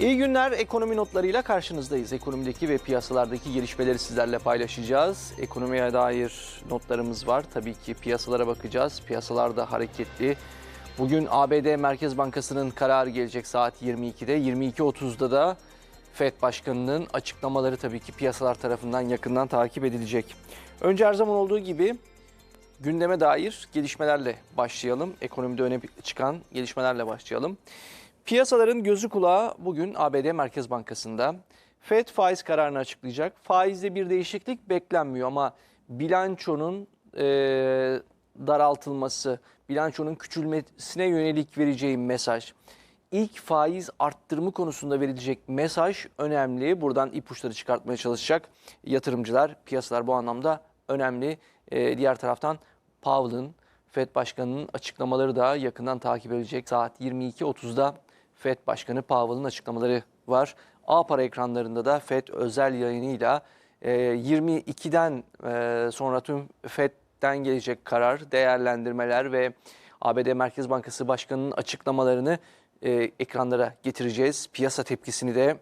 İyi günler. Ekonomi notlarıyla karşınızdayız. Ekonomideki ve piyasalardaki gelişmeleri sizlerle paylaşacağız. Ekonomiye dair notlarımız var. Tabii ki piyasalara bakacağız. Piyasalar da hareketli. Bugün ABD Merkez Bankası'nın kararı gelecek saat 22'de. 22.30'da da FED Başkanı'nın açıklamaları tabii ki piyasalar tarafından yakından takip edilecek. Önce her zaman olduğu gibi gündeme dair gelişmelerle başlayalım. Ekonomide öne çıkan gelişmelerle başlayalım. Piyasaların gözü kulağı bugün ABD Merkez Bankası'nda. FED faiz kararını açıklayacak. Faizde bir değişiklik beklenmiyor ama bilançonun e, daraltılması, bilançonun küçülmesine yönelik vereceği mesaj, ilk faiz arttırımı konusunda verilecek mesaj önemli. Buradan ipuçları çıkartmaya çalışacak yatırımcılar, piyasalar bu anlamda önemli. E, diğer taraftan Powell'ın, FED Başkanı'nın açıklamaları da yakından takip edilecek. Saat 22.30'da FED Başkanı Powell'ın açıklamaları var. A para ekranlarında da FED özel yayınıyla e, 22'den e, sonra tüm FED'den gelecek karar, değerlendirmeler ve ABD Merkez Bankası Başkanı'nın açıklamalarını e, ekranlara getireceğiz. Piyasa tepkisini de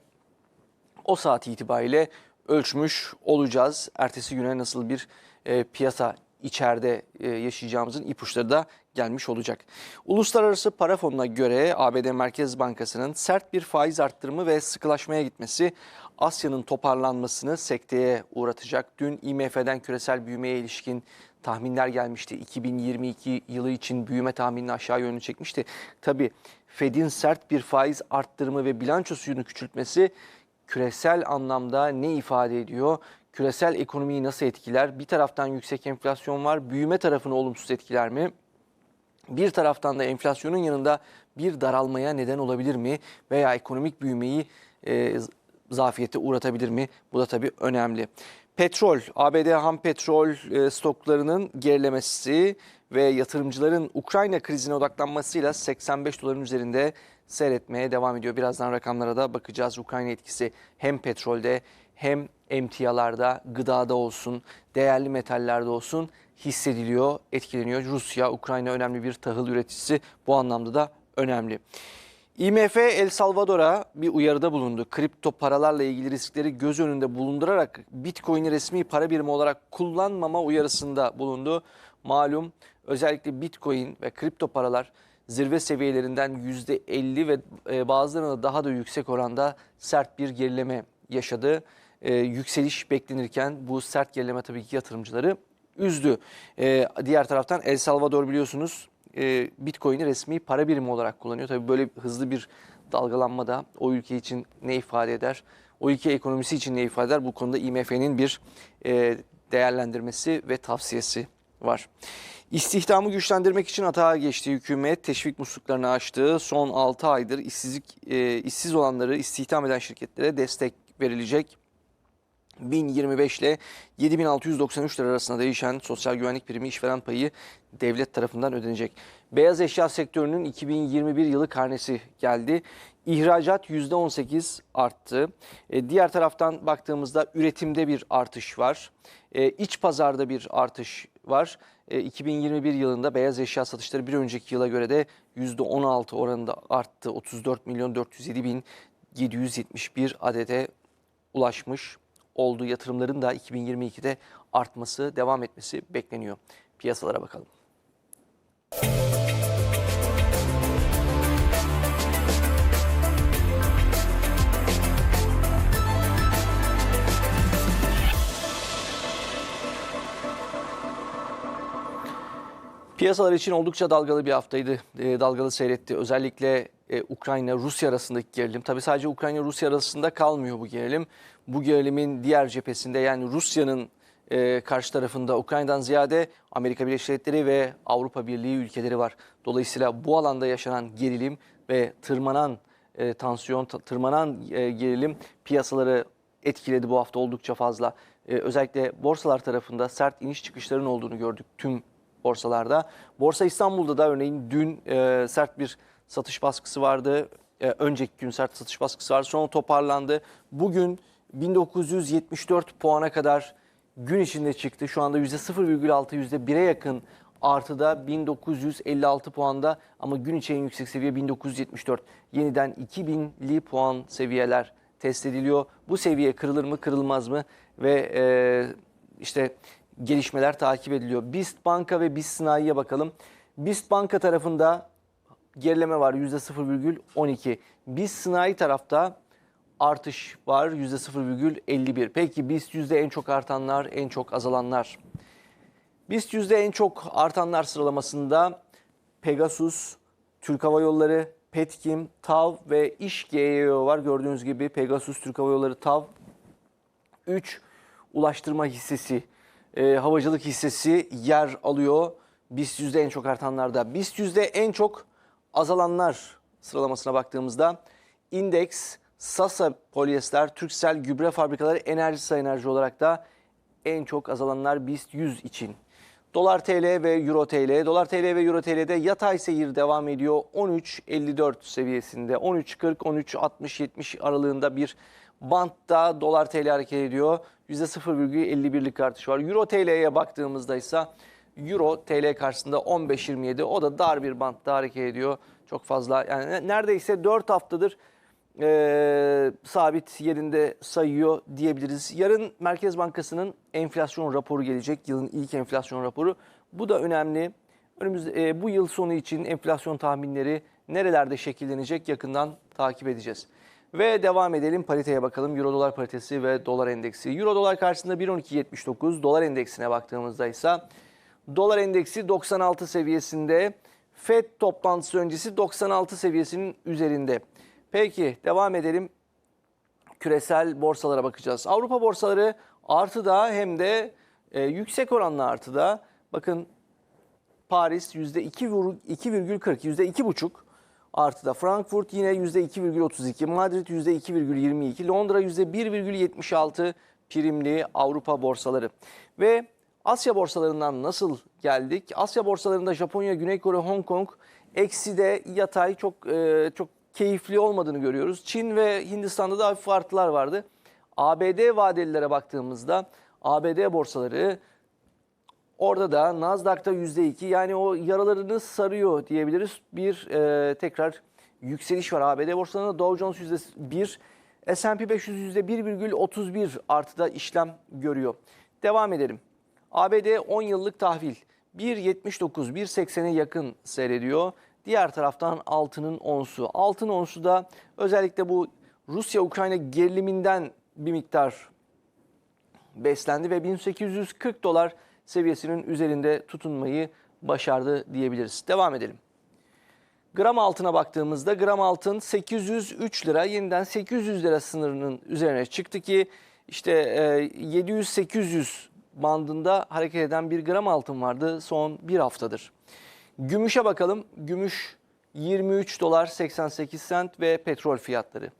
o saat itibariyle ölçmüş olacağız. Ertesi güne nasıl bir e, piyasa içeride e, yaşayacağımızın ipuçları da gelmiş olacak. Uluslararası Para Fonu'na göre ABD Merkez Bankası'nın sert bir faiz arttırımı ve sıkılaşmaya gitmesi Asya'nın toparlanmasını sekteye uğratacak. Dün IMF'den küresel büyümeye ilişkin tahminler gelmişti. 2022 yılı için büyüme tahminini aşağı yönlü çekmişti. Tabii Fed'in sert bir faiz arttırımı ve bilançosunu küçültmesi küresel anlamda ne ifade ediyor? Küresel ekonomiyi nasıl etkiler? Bir taraftan yüksek enflasyon var. Büyüme tarafını olumsuz etkiler mi? Bir taraftan da enflasyonun yanında bir daralmaya neden olabilir mi? Veya ekonomik büyümeyi e, zafiyete uğratabilir mi? Bu da tabii önemli. Petrol, ABD ham petrol e, stoklarının gerilemesi ve yatırımcıların Ukrayna krizine odaklanmasıyla 85 doların üzerinde seyretmeye devam ediyor. Birazdan rakamlara da bakacağız. Ukrayna etkisi hem petrolde hem emtialarda, gıdada olsun, değerli metallerde olsun hissediliyor, etkileniyor. Rusya, Ukrayna önemli bir tahıl üreticisi. Bu anlamda da önemli. IMF El Salvador'a bir uyarıda bulundu. Kripto paralarla ilgili riskleri göz önünde bulundurarak Bitcoin'i resmi para birimi olarak kullanmama uyarısında bulundu. Malum özellikle Bitcoin ve kripto paralar zirve seviyelerinden %50 ve e, bazılarında daha da yüksek oranda sert bir gerileme yaşadı. Ee, yükseliş beklenirken bu sert gerileme tabii ki yatırımcıları üzdü. Ee, diğer taraftan El Salvador biliyorsunuz e, Bitcoin'i resmi para birimi olarak kullanıyor. Tabii böyle hızlı bir dalgalanma da o ülke için ne ifade eder? O ülke ekonomisi için ne ifade eder? Bu konuda IMF'nin bir e, değerlendirmesi ve tavsiyesi var. İstihdamı güçlendirmek için atağa geçti hükümet teşvik musluklarını açtı. Son 6 aydır işsizlik e, işsiz olanları istihdam eden şirketlere destek verilecek. 1025 ile 7693 lira arasında değişen sosyal güvenlik primi işveren payı devlet tarafından ödenecek. Beyaz eşya sektörünün 2021 yılı karnesi geldi. İhracat %18 arttı. E, diğer taraftan baktığımızda üretimde bir artış var. E, iç pazarda bir artış var. E, 2021 yılında beyaz eşya satışları bir önceki yıla göre de %16 oranında arttı. 34 milyon 407 bin 771 adete ulaşmış olduğu yatırımların da 2022'de artması, devam etmesi bekleniyor. Piyasalara bakalım. Piyasalar için oldukça dalgalı bir haftaydı. E, dalgalı seyretti. Özellikle e, Ukrayna-Rusya arasındaki gerilim. Tabii sadece Ukrayna-Rusya arasında kalmıyor bu gerilim. Bu gerilimin diğer cephesinde yani Rusya'nın e, karşı tarafında Ukrayna'dan ziyade Amerika Birleşik Devletleri ve Avrupa Birliği ülkeleri var. Dolayısıyla bu alanda yaşanan gerilim ve tırmanan e, tansiyon, tırmanan e, gerilim piyasaları etkiledi bu hafta oldukça fazla. E, özellikle borsalar tarafında sert iniş çıkışların olduğunu gördük tüm borsalarda. Borsa İstanbul'da da örneğin dün e, sert bir satış baskısı vardı. E, önceki gün sert satış baskısı vardı. Sonra toparlandı. Bugün 1974 puana kadar gün içinde çıktı. Şu anda %0,6 %1'e yakın artıda 1956 puanda ama gün içi en yüksek seviye 1974. Yeniden 2000'li puan seviyeler test ediliyor. Bu seviye kırılır mı kırılmaz mı ve e, işte gelişmeler takip ediliyor. BIST Banka ve BIST Sanayi'ye bakalım. BIST Banka tarafında gerileme var %0,12. BIST Sanayi tarafta artış var %0,51. Peki BIST yüzde en çok artanlar, en çok azalanlar. BIST yüzde en çok artanlar sıralamasında Pegasus, Türk Hava Yolları, Petkim, TAV ve İş GYO var. Gördüğünüz gibi Pegasus, Türk Hava Yolları, TAV 3 ulaştırma hissesi, e, havacılık hissesi yer alıyor. BIST yüzde en çok artanlarda. BIST yüzde en çok azalanlar sıralamasına baktığımızda Index, Sasa Polyester, Türksel Gübre Fabrikaları, Enerjisa Enerji olarak da en çok azalanlar BIST 100 için. Dolar TL ve Euro TL. Dolar TL ve Euro TL'de yatay seyir devam ediyor. 13.54 seviyesinde. 13.40, 13.60-70 aralığında bir bantta dolar TL hareket ediyor. %0,51'lik artış var. Euro TL'ye baktığımızda ise Euro TL karşısında 15.27 o da dar bir bantta hareket ediyor. Çok fazla yani neredeyse 4 haftadır e, sabit yerinde sayıyor diyebiliriz. Yarın Merkez Bankası'nın enflasyon raporu gelecek. Yılın ilk enflasyon raporu. Bu da önemli. Önümüzde e, bu yıl sonu için enflasyon tahminleri nerelerde şekillenecek yakından takip edeceğiz. Ve devam edelim pariteye bakalım. Euro dolar paritesi ve dolar endeksi. Euro dolar karşısında 1.12.79. Dolar endeksine baktığımızda ise dolar endeksi 96 seviyesinde. FED toplantısı öncesi 96 seviyesinin üzerinde. Peki devam edelim. Küresel borsalara bakacağız. Avrupa borsaları artıda hem de e, yüksek oranlı artıda. Bakın Paris %2,40, %2,5 artıda. Frankfurt yine %2,32, Madrid %2,22, Londra %1,76 primli Avrupa borsaları. Ve Asya borsalarından nasıl geldik? Asya borsalarında Japonya, Güney Kore, Hong Kong eksi de yatay çok e, çok keyifli olmadığını görüyoruz. Çin ve Hindistan'da da hafif artılar vardı. ABD vadelilere baktığımızda ABD borsaları Orada da Nasdaq'ta %2 yani o yaralarını sarıyor diyebiliriz. Bir e, tekrar yükseliş var ABD borsalarında Dow Jones %1, S&P 500 %1,31 artıda işlem görüyor. Devam edelim. ABD 10 yıllık tahvil 1.79, 1.80'e yakın seyrediyor. Diğer taraftan altının onsu. Altın onsu da özellikle bu Rusya-Ukrayna geriliminden bir miktar beslendi ve 1840 dolar seviyesinin üzerinde tutunmayı başardı diyebiliriz. Devam edelim. Gram altına baktığımızda gram altın 803 lira yeniden 800 lira sınırının üzerine çıktı ki işte 700-800 bandında hareket eden bir gram altın vardı son bir haftadır. Gümüşe bakalım. Gümüş 23 dolar 88 sent ve petrol fiyatları.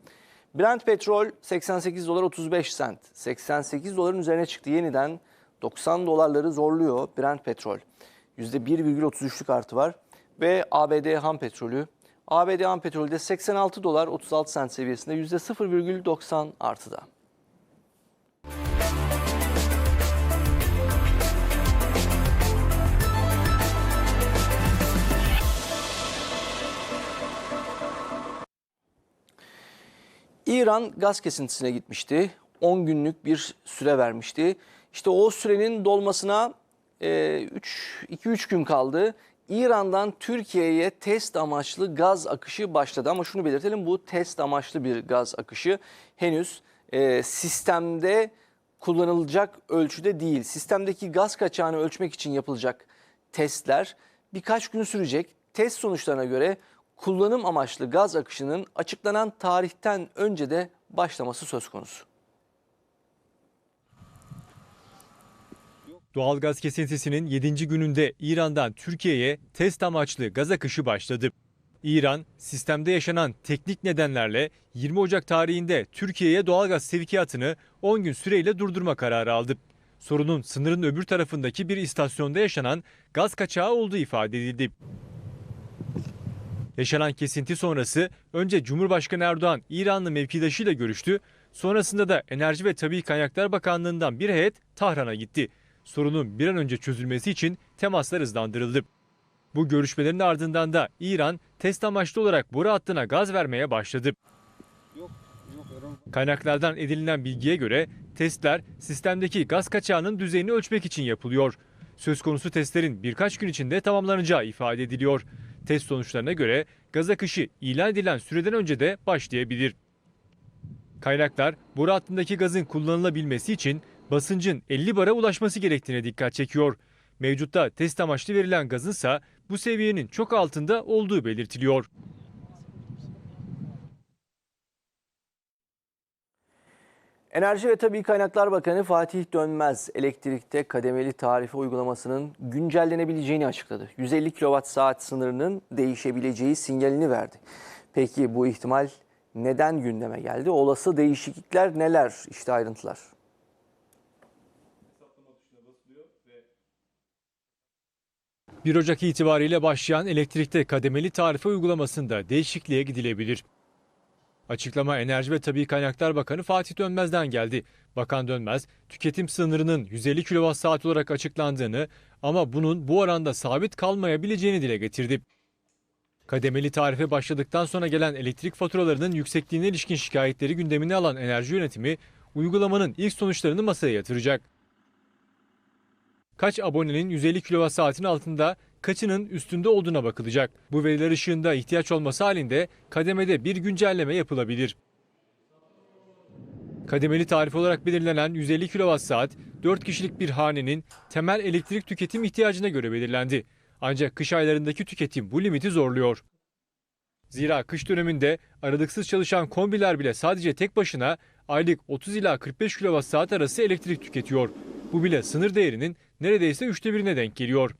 Brent petrol 88 dolar 35 sent. 88 doların üzerine çıktı yeniden. 90 dolarları zorluyor Brent petrol. %1,33'lük artı var. Ve ABD ham petrolü. ABD ham petrolü de 86 dolar 36 sent seviyesinde %0,90 artıda. İran gaz kesintisine gitmişti. 10 günlük bir süre vermişti. İşte o sürenin dolmasına 2-3 gün kaldı. İran'dan Türkiye'ye test amaçlı gaz akışı başladı. Ama şunu belirtelim bu test amaçlı bir gaz akışı henüz e, sistemde kullanılacak ölçüde değil. Sistemdeki gaz kaçağını ölçmek için yapılacak testler birkaç gün sürecek. Test sonuçlarına göre kullanım amaçlı gaz akışının açıklanan tarihten önce de başlaması söz konusu. Doğalgaz kesintisinin 7. gününde İran'dan Türkiye'ye test amaçlı gaz akışı başladı. İran, sistemde yaşanan teknik nedenlerle 20 Ocak tarihinde Türkiye'ye doğalgaz sevkiyatını 10 gün süreyle durdurma kararı aldı. Sorunun sınırın öbür tarafındaki bir istasyonda yaşanan gaz kaçağı olduğu ifade edildi. Yaşanan kesinti sonrası önce Cumhurbaşkanı Erdoğan İranlı mevkidaşıyla görüştü. Sonrasında da Enerji ve Tabii Kaynaklar Bakanlığı'ndan bir heyet Tahran'a gitti. Sorunun bir an önce çözülmesi için temaslar hızlandırıldı. Bu görüşmelerin ardından da İran test amaçlı olarak boru hattına gaz vermeye başladı. Kaynaklardan edinilen bilgiye göre testler sistemdeki gaz kaçağının düzeyini ölçmek için yapılıyor. Söz konusu testlerin birkaç gün içinde tamamlanacağı ifade ediliyor. Test sonuçlarına göre gaz akışı ilan edilen süreden önce de başlayabilir. Kaynaklar boru hattındaki gazın kullanılabilmesi için basıncın 50 bara ulaşması gerektiğine dikkat çekiyor. Mevcutta test amaçlı verilen gazınsa bu seviyenin çok altında olduğu belirtiliyor. Enerji ve Tabii Kaynaklar Bakanı Fatih Dönmez elektrikte kademeli tarife uygulamasının güncellenebileceğini açıkladı. 150 kWh saat sınırının değişebileceği sinyalini verdi. Peki bu ihtimal neden gündeme geldi? Olası değişiklikler neler? İşte ayrıntılar. ...1 Ocak itibariyle başlayan elektrikte kademeli tarife uygulamasında değişikliğe gidilebilir. Açıklama Enerji ve Tabii Kaynaklar Bakanı Fatih Dönmez'den geldi. Bakan Dönmez, tüketim sınırının 150 kWh olarak açıklandığını ama bunun bu oranda sabit kalmayabileceğini dile getirdi. Kademeli tarife başladıktan sonra gelen elektrik faturalarının yüksekliğine ilişkin şikayetleri gündemine alan enerji yönetimi, uygulamanın ilk sonuçlarını masaya yatıracak. Kaç abonenin 150 kWh'in altında, kaçının üstünde olduğuna bakılacak. Bu veriler ışığında ihtiyaç olması halinde kademede bir güncelleme yapılabilir. Kademeli tarif olarak belirlenen 150 kWh 4 kişilik bir hanenin temel elektrik tüketim ihtiyacına göre belirlendi. Ancak kış aylarındaki tüketim bu limiti zorluyor. Zira kış döneminde aralıksız çalışan kombiler bile sadece tek başına aylık 30 ila 45 kWh arası elektrik tüketiyor. Bu bile sınır değerinin neredeyse üçte birine denk geliyor.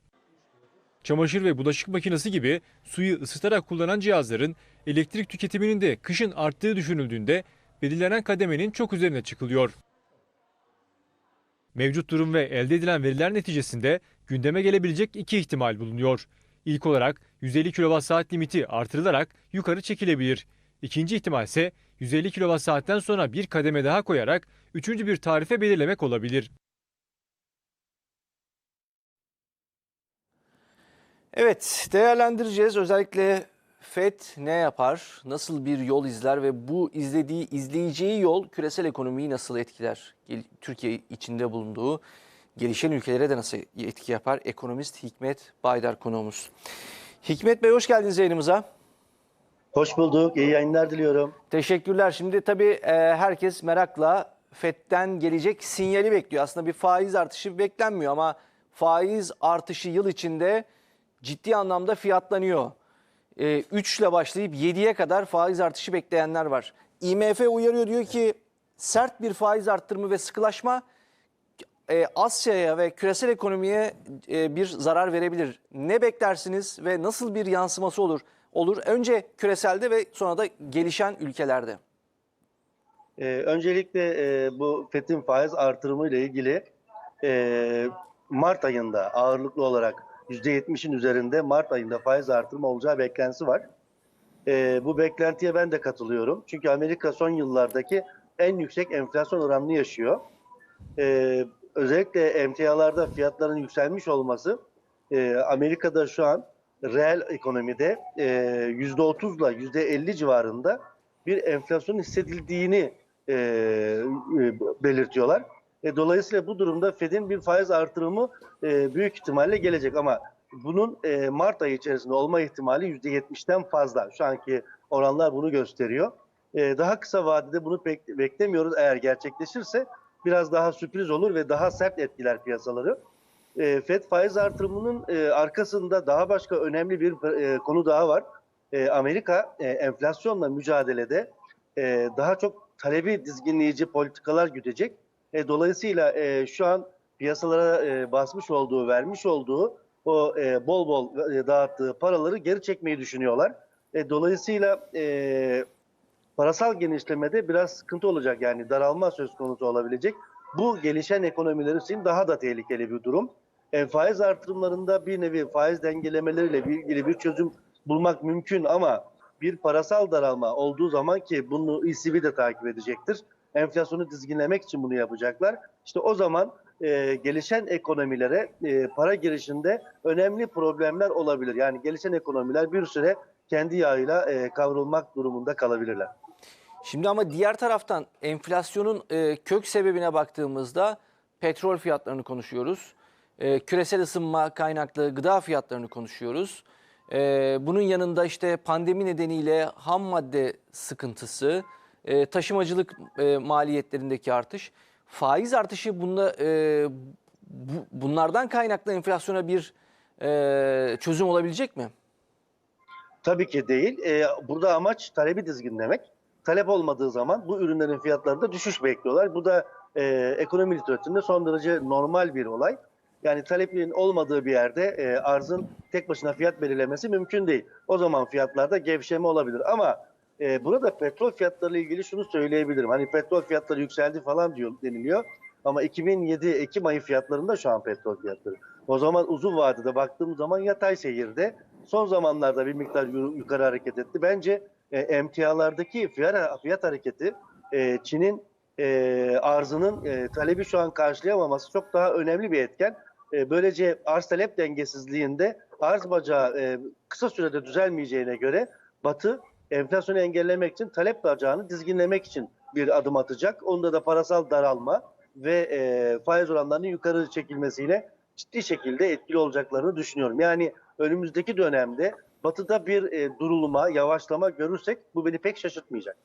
Çamaşır ve bulaşık makinesi gibi suyu ısıtarak kullanan cihazların elektrik tüketiminin de kışın arttığı düşünüldüğünde belirlenen kademenin çok üzerine çıkılıyor. Mevcut durum ve elde edilen veriler neticesinde gündeme gelebilecek iki ihtimal bulunuyor. İlk olarak 150 kWh limiti artırılarak yukarı çekilebilir. İkinci ihtimal ise 150 kWh'den sonra bir kademe daha koyarak üçüncü bir tarife belirlemek olabilir. Evet, değerlendireceğiz. Özellikle FED ne yapar, nasıl bir yol izler ve bu izlediği, izleyeceği yol küresel ekonomiyi nasıl etkiler? Türkiye içinde bulunduğu gelişen ülkelere de nasıl etki yapar? Ekonomist Hikmet Baydar konuğumuz. Hikmet Bey hoş geldiniz yayınımıza. Hoş bulduk. İyi yayınlar diliyorum. Teşekkürler. Şimdi tabii e, herkes merakla FED'den gelecek sinyali bekliyor. Aslında bir faiz artışı beklenmiyor ama faiz artışı yıl içinde ciddi anlamda fiyatlanıyor. E, 3 ile başlayıp 7'ye kadar faiz artışı bekleyenler var. IMF uyarıyor diyor ki sert bir faiz arttırımı ve sıkılaşma e, Asya'ya ve küresel ekonomiye e, bir zarar verebilir. Ne beklersiniz ve nasıl bir yansıması olur? Olur. Önce küreselde ve sonra da gelişen ülkelerde. Ee, öncelikle e, bu FED'in faiz artırımı ile ilgili e, Mart ayında ağırlıklı olarak %70'in üzerinde Mart ayında faiz artırımı olacağı beklentisi var. E, bu beklentiye ben de katılıyorum. Çünkü Amerika son yıllardaki en yüksek enflasyon oranını yaşıyor. E, özellikle emtialarda fiyatların yükselmiş olması e, Amerika'da şu an reel ekonomide e, %30 ile %50 civarında bir enflasyon hissedildiğini e, e, belirtiyorlar. E, dolayısıyla bu durumda Fed'in bir faiz artırımı e, büyük ihtimalle gelecek ama bunun e, Mart ayı içerisinde olma ihtimali %70'ten fazla. Şu anki oranlar bunu gösteriyor. E, daha kısa vadede bunu bek- beklemiyoruz. Eğer gerçekleşirse biraz daha sürpriz olur ve daha sert etkiler piyasaları. E, Fed faiz artırımının e, arkasında daha başka önemli bir e, konu daha var. E, Amerika e, enflasyonla mücadelede e, daha çok talebi dizginleyici politikalar güdecek. E, dolayısıyla e, şu an piyasalara e, basmış olduğu, vermiş olduğu o e, bol bol e, dağıttığı paraları geri çekmeyi düşünüyorlar. E, dolayısıyla e, parasal genişlemede biraz sıkıntı olacak yani daralma söz konusu olabilecek. Bu gelişen ekonomiler için daha da tehlikeli bir durum. E, faiz artırımlarında bir nevi faiz dengelemeleriyle ilgili bir çözüm bulmak mümkün ama bir parasal daralma olduğu zaman ki bunu ECB de takip edecektir. Enflasyonu dizginlemek için bunu yapacaklar. İşte o zaman e, gelişen ekonomilere e, para girişinde önemli problemler olabilir. Yani gelişen ekonomiler bir süre kendi yağıyla e, kavrulmak durumunda kalabilirler. Şimdi ama diğer taraftan enflasyonun e, kök sebebine baktığımızda petrol fiyatlarını konuşuyoruz. E, küresel ısınma kaynaklı gıda fiyatlarını konuşuyoruz. E, bunun yanında işte pandemi nedeniyle ham madde sıkıntısı, e, taşımacılık e, maliyetlerindeki artış, faiz artışı bunda e, bu- bunlardan kaynaklı enflasyona bir e, çözüm olabilecek mi? Tabii ki değil. Ee, burada amaç talebi dizginlemek. Talep olmadığı zaman bu ürünlerin fiyatlarında düşüş bekliyorlar. Bu da e, ekonomi literatüründe son derece normal bir olay. Yani talebin olmadığı bir yerde e, arzın tek başına fiyat belirlemesi mümkün değil. O zaman fiyatlarda gevşeme olabilir. Ama e, burada petrol fiyatlarıyla ilgili şunu söyleyebilirim. Hani petrol fiyatları yükseldi falan diyor deniliyor. Ama 2007 Ekim ayı fiyatlarında şu an petrol fiyatları. O zaman uzun vadede baktığımız zaman yatay seyirde. Son zamanlarda bir miktar yu- yukarı hareket etti. Bence e, emtialardaki fiyat, fiyat hareketi e, Çin'in e, arzının e, talebi şu an karşılayamaması çok daha önemli bir etken. E, böylece arz talep dengesizliğinde arz bacağı e, kısa sürede düzelmeyeceğine göre Batı enflasyonu engellemek için talep bacağını dizginlemek için bir adım atacak. Onda da parasal daralma ve e, faiz oranlarının yukarı çekilmesiyle ciddi şekilde etkili olacaklarını düşünüyorum. Yani önümüzdeki dönemde Batı'da bir e, durulma, yavaşlama görürsek bu beni pek şaşırtmayacak.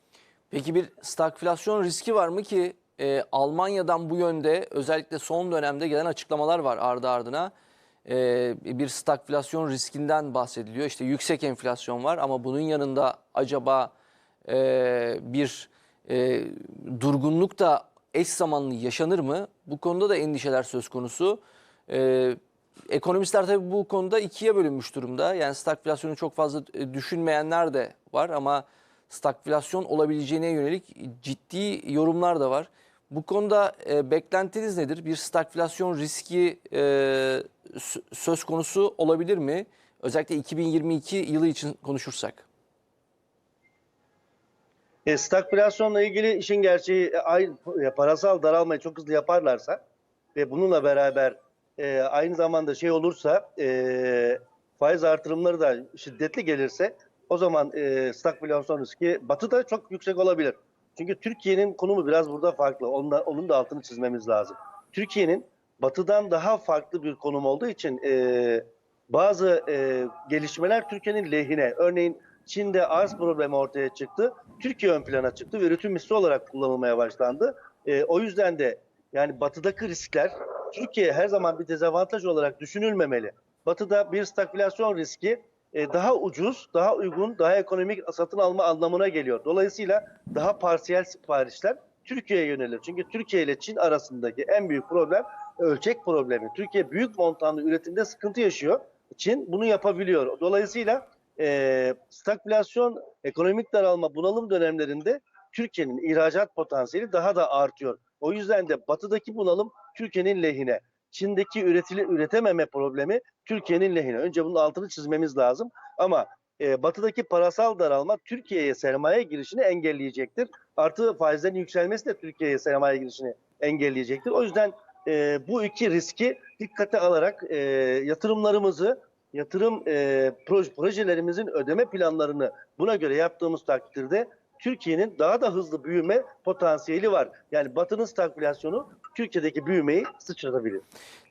Peki bir stagflasyon riski var mı ki e, Almanya'dan bu yönde özellikle son dönemde gelen açıklamalar var ardı ardına. E, bir stagflasyon riskinden bahsediliyor. İşte yüksek enflasyon var ama bunun yanında acaba e, bir e, durgunluk da eş zamanlı yaşanır mı? Bu konuda da endişeler söz konusu. Ekonomistler tabii bu konuda ikiye bölünmüş durumda. Yani stagflasyonu çok fazla düşünmeyenler de var ama stagflasyon olabileceğine yönelik ciddi yorumlar da var. Bu konuda e, beklentiniz nedir? Bir stagflasyon riski e, sö- söz konusu olabilir mi? Özellikle 2022 yılı için konuşursak. E, stagflasyonla ilgili işin gerçeği e, ay- e, parasal daralmayı çok hızlı yaparlarsa ve bununla beraber e, aynı zamanda şey olursa e, faiz artırımları da şiddetli gelirse o zaman e, stagflasyon riski batıda çok yüksek olabilir. Çünkü Türkiye'nin konumu biraz burada farklı. Onun da, onun da altını çizmemiz lazım. Türkiye'nin batıdan daha farklı bir konum olduğu için e, bazı e, gelişmeler Türkiye'nin lehine. Örneğin Çin'de arz problemi ortaya çıktı. Türkiye ön plana çıktı ve üretim misli olarak kullanılmaya başlandı. E, o yüzden de yani batıdaki riskler Türkiye her zaman bir dezavantaj olarak düşünülmemeli. Batıda bir stagflasyon riski e, daha ucuz, daha uygun, daha ekonomik satın alma anlamına geliyor. Dolayısıyla daha parsiyel siparişler Türkiye'ye yönelir. Çünkü Türkiye ile Çin arasındaki en büyük problem ölçek problemi. Türkiye büyük montanlı üretimde sıkıntı yaşıyor. Çin bunu yapabiliyor. Dolayısıyla e, stagflasyon, ekonomik daralma, bunalım dönemlerinde Türkiye'nin ihracat potansiyeli daha da artıyor. O yüzden de batıdaki bunalım Türkiye'nin lehine. Çin'deki üretili, üretememe problemi Türkiye'nin lehine. Önce bunun altını çizmemiz lazım. Ama e, batıdaki parasal daralma Türkiye'ye sermaye girişini engelleyecektir. Artı faizlerin yükselmesi de Türkiye'ye sermaye girişini engelleyecektir. O yüzden e, bu iki riski dikkate alarak e, yatırımlarımızı, yatırım e, proje, projelerimizin ödeme planlarını buna göre yaptığımız takdirde Türkiye'nin daha da hızlı büyüme potansiyeli var. Yani Batı'nın stagflasyonu Türkiye'deki büyümeyi sıçratabilir.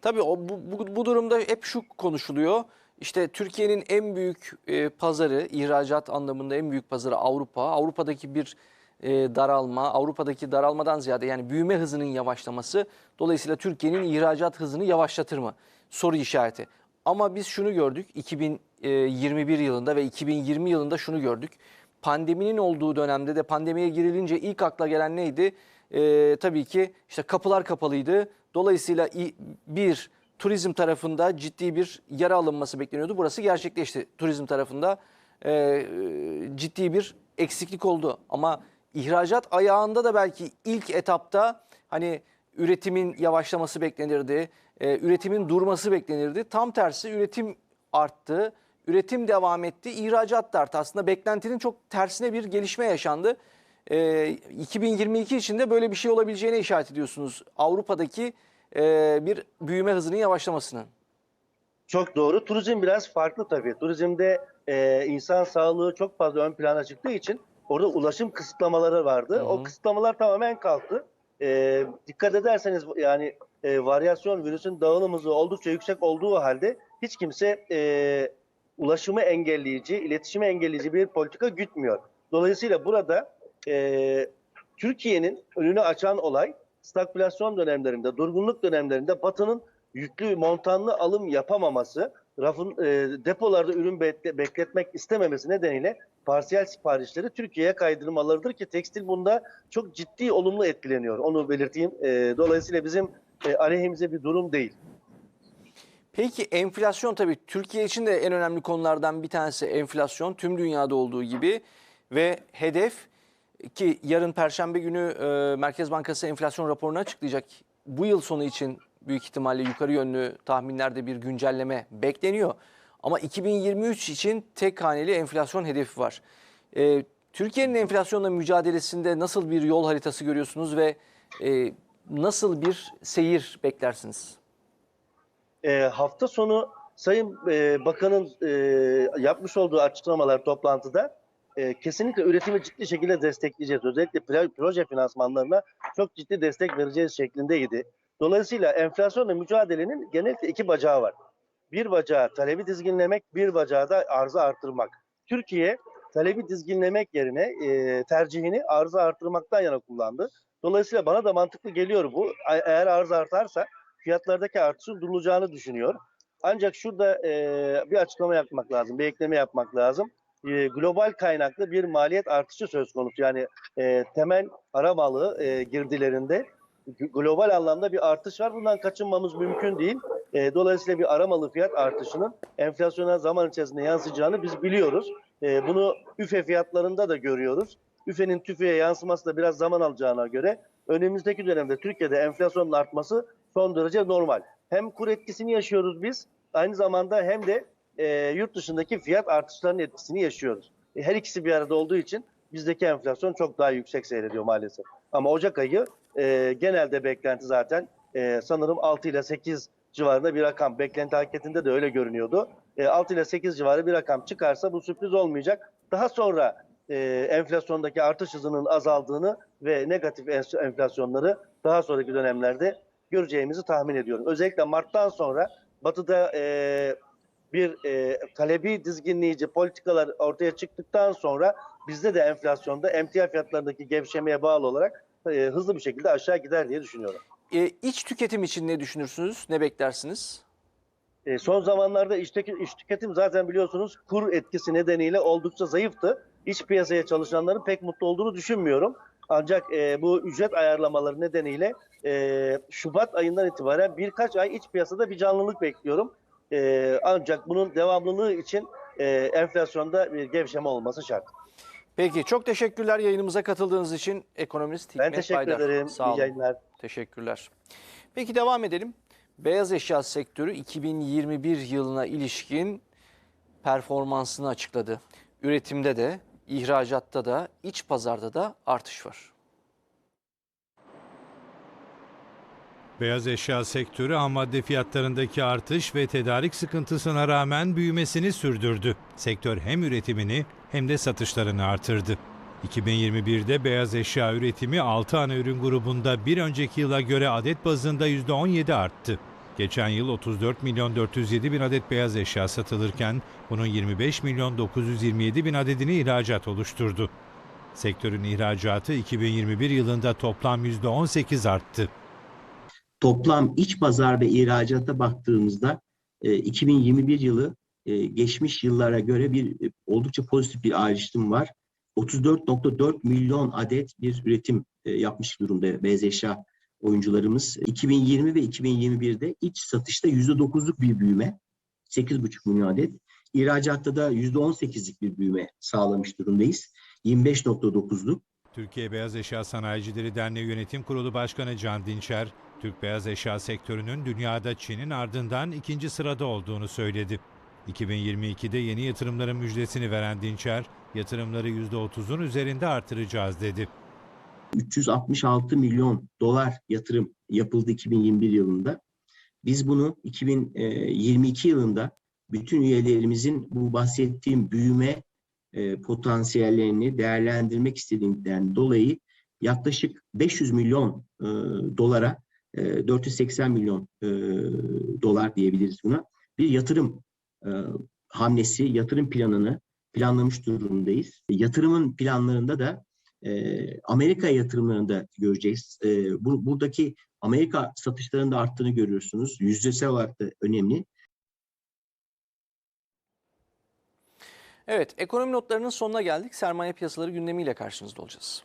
Tabii o, bu, bu, bu durumda hep şu konuşuluyor. İşte Türkiye'nin en büyük e, pazarı, ihracat anlamında en büyük pazarı Avrupa. Avrupa'daki bir e, daralma, Avrupa'daki daralmadan ziyade yani büyüme hızının yavaşlaması dolayısıyla Türkiye'nin ihracat hızını yavaşlatır mı? Soru işareti. Ama biz şunu gördük 2021 yılında ve 2020 yılında şunu gördük. Pandeminin olduğu dönemde de pandemiye girilince ilk akla gelen neydi? Ee, tabii ki işte kapılar kapalıydı. Dolayısıyla bir turizm tarafında ciddi bir yara alınması bekleniyordu. Burası gerçekleşti. Turizm tarafında e, ciddi bir eksiklik oldu. Ama ihracat ayağında da belki ilk etapta hani üretimin yavaşlaması beklenirdi. e, üretimin durması beklenirdi. Tam tersi üretim arttı. Üretim devam etti. ihracat da arttı. Aslında beklentinin çok tersine bir gelişme yaşandı. Ee, 2022 için de böyle bir şey olabileceğine işaret ediyorsunuz. Avrupa'daki e, bir büyüme hızının yavaşlamasının. Çok doğru. Turizm biraz farklı tabii. Turizmde e, insan sağlığı çok fazla ön plana çıktığı için orada ulaşım kısıtlamaları vardı. Hı hı. O kısıtlamalar tamamen kalktı. E, dikkat ederseniz yani e, varyasyon virüsün dağılım hızı oldukça yüksek olduğu halde hiç kimse e, ulaşımı engelleyici, iletişimi engelleyici bir politika gütmüyor. Dolayısıyla burada e, Türkiye'nin önünü açan olay stagflasyon dönemlerinde, durgunluk dönemlerinde Batı'nın yüklü montanlı alım yapamaması, rafın e, depolarda ürün bekle- bekletmek istememesi nedeniyle parsiyel siparişleri Türkiye'ye kaydırmalarıdır ki tekstil bunda çok ciddi olumlu etkileniyor. Onu belirteyim. E, dolayısıyla bizim e, aleyhimize bir durum değil. Peki enflasyon tabii Türkiye için de en önemli konulardan bir tanesi enflasyon tüm dünyada olduğu gibi ve hedef ki yarın Perşembe günü e, Merkez Bankası enflasyon raporunu açıklayacak. Bu yıl sonu için büyük ihtimalle yukarı yönlü tahminlerde bir güncelleme bekleniyor. Ama 2023 için tek haneli enflasyon hedefi var. E, Türkiye'nin enflasyonla mücadelesinde nasıl bir yol haritası görüyorsunuz ve e, nasıl bir seyir beklersiniz? E, hafta sonu Sayın e, Bakan'ın e, yapmış olduğu açıklamalar toplantıda e, kesinlikle üretimi ciddi şekilde destekleyeceğiz. Özellikle pro- proje finansmanlarına çok ciddi destek vereceğiz şeklindeydi. Dolayısıyla enflasyonla mücadelenin genellikle iki bacağı var. Bir bacağı talebi dizginlemek, bir bacağı da arzı artırmak. Türkiye talebi dizginlemek yerine e, tercihini arzı artırmaktan yana kullandı. Dolayısıyla bana da mantıklı geliyor bu. Eğer arz artarsa fiyatlardaki artışın durulacağını düşünüyor. Ancak şurada e, bir açıklama yapmak lazım, bir ekleme yapmak lazım. E, global kaynaklı bir maliyet artışı söz konusu. Yani e, temel aramalı e, girdilerinde global anlamda bir artış var. Bundan kaçınmamız mümkün değil. E, dolayısıyla bir aramalı fiyat artışının enflasyona zaman içerisinde yansıyacağını biz biliyoruz. E, bunu üfe fiyatlarında da görüyoruz. Üfenin tüfeğe yansıması da biraz zaman alacağına göre önümüzdeki dönemde Türkiye'de enflasyonun artması son derece normal. Hem kur etkisini yaşıyoruz biz aynı zamanda hem de e, yurt dışındaki fiyat artışlarının etkisini yaşıyoruz. E, her ikisi bir arada olduğu için bizdeki enflasyon çok daha yüksek seyrediyor maalesef. Ama Ocak ayı e, genelde beklenti zaten e, sanırım 6 ile 8 civarında bir rakam. Beklenti hareketinde de öyle görünüyordu. E, 6 ile 8 civarı bir rakam çıkarsa bu sürpriz olmayacak. Daha sonra e, enflasyondaki artış hızının azaldığını ve negatif en- enflasyonları daha sonraki dönemlerde göreceğimizi tahmin ediyorum. Özellikle Mart'tan sonra Batı'da e, bir e, talebi dizginleyici politikalar ortaya çıktıktan sonra bizde de enflasyonda emtia fiyatlarındaki gevşemeye bağlı olarak e, hızlı bir şekilde aşağı gider diye düşünüyorum. E, iç tüketim için ne düşünürsünüz? Ne beklersiniz? E, son zamanlarda iç, iç tüketim zaten biliyorsunuz kur etkisi nedeniyle oldukça zayıftı. İç piyasaya çalışanların pek mutlu olduğunu düşünmüyorum. Ancak e, bu ücret ayarlamaları nedeniyle e, Şubat ayından itibaren birkaç ay iç piyasada bir canlılık bekliyorum. E, ancak bunun devamlılığı için e, enflasyonda bir gevşeme olması şart. Peki çok teşekkürler yayınımıza katıldığınız için ekonomist Ben Hikmet teşekkür Baydar. ederim. Sağ İyi olun. yayınlar. Teşekkürler. Peki devam edelim. Beyaz eşya sektörü 2021 yılına ilişkin performansını açıkladı. Üretimde de, ihracatta da, iç pazarda da artış var. Beyaz eşya sektörü ham madde fiyatlarındaki artış ve tedarik sıkıntısına rağmen büyümesini sürdürdü. Sektör hem üretimini hem de satışlarını artırdı. 2021'de beyaz eşya üretimi 6 ana ürün grubunda bir önceki yıla göre adet bazında %17 arttı. Geçen yıl 34 milyon 407 bin adet beyaz eşya satılırken bunun 25 milyon 927 bin adedini ihracat oluşturdu. Sektörün ihracatı 2021 yılında toplam %18 arttı. toplam iç pazar ve ihracata baktığımızda e, 2021 yılı e, geçmiş yıllara göre bir e, oldukça pozitif bir ayrıştım var. 34.4 milyon adet bir üretim e, yapmış durumda beyaz eşya oyuncularımız. 2020 ve 2021'de iç satışta %9'luk bir büyüme, 8,5 milyon adet. İhracatta da %18'lik bir büyüme sağlamış durumdayız. 25.9'luk. Türkiye Beyaz Eşya Sanayicileri Derneği Yönetim Kurulu Başkanı Can Dinçer, Türk beyaz eşya sektörünün dünyada Çin'in ardından ikinci sırada olduğunu söyledi. 2022'de yeni yatırımların müjdesini veren Dinçer, yatırımları %30'un üzerinde artıracağız dedi. 366 milyon dolar yatırım yapıldı 2021 yılında. Biz bunu 2022 yılında bütün üyelerimizin bu bahsettiğim büyüme e, potansiyellerini değerlendirmek istediğinden dolayı yaklaşık 500 milyon e, dolara, e, 480 milyon e, dolar diyebiliriz buna, bir yatırım hamlesi, yatırım planını planlamış durumdayız. Yatırımın planlarında da e, Amerika yatırımlarında göreceğiz. E, bu, buradaki Amerika satışlarında arttığını görüyorsunuz. Yüzdesel olarak da önemli. Evet, ekonomi notlarının sonuna geldik. Sermaye piyasaları gündemiyle karşınızda olacağız.